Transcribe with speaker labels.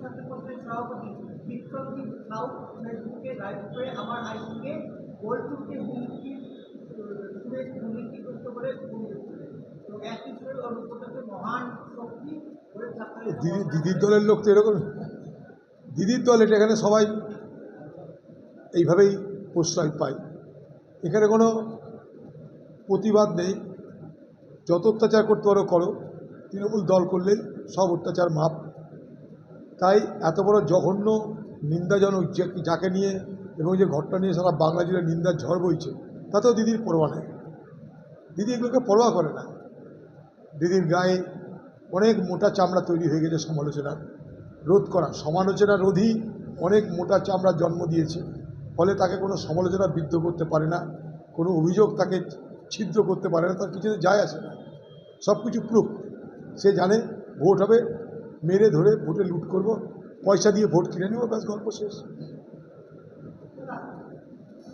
Speaker 1: ছাত্র পরিষদের সভাপতি বিক্রমজিৎ সাউ ফেসবুকে লাইভ করে আমার বোলপুরকে হুমকি সুরেশ করে তো একই সুরের অনুপ্রকাশে মহান শক্তি
Speaker 2: দিদি দিদির দলের লোক তো এরকম। দিদির দল এটা এখানে সবাই এইভাবেই প্রশ্রয় পায়। এখানে কোনো প্রতিবাদ নেই। যত অত্যাচার করতে পারো করো। তৃণমূল দল করলেই সব অত্যাচার মাপ তাই এত বড় জঘন্য নিন্দাজনক যে- যাকে নিয়ে এবং যে ঘটনা নিয়ে সারা বাংলা জুড়ে নিন্দার ঝড় বইছে, তাতেও দিদির পরোয়া নেই। দিদি এগুলোকে পরোয়া করে না। দিদির গায়ে অনেক মোটা চামড়া তৈরি হয়ে গেছে সমালোচনা রোধ করা। সমালোচনা রোধই অনেক মোটা চামড়া জন্ম দিয়েছে, ফলে তাকে কোনো সমালোচনা বিদ্ধ করতে পারে না, কোনো অভিযোগ তাকে ছিদ্র করতে পারে না, তার কিছুতে যায় আসে না। সব কিছু প্রুফ। সে জানে ভোট হবে মেরে ধরে ভোটে লুট করব পয়সা দিয়ে ভোট কিনে নেব ব্যাস গল্প শেষ।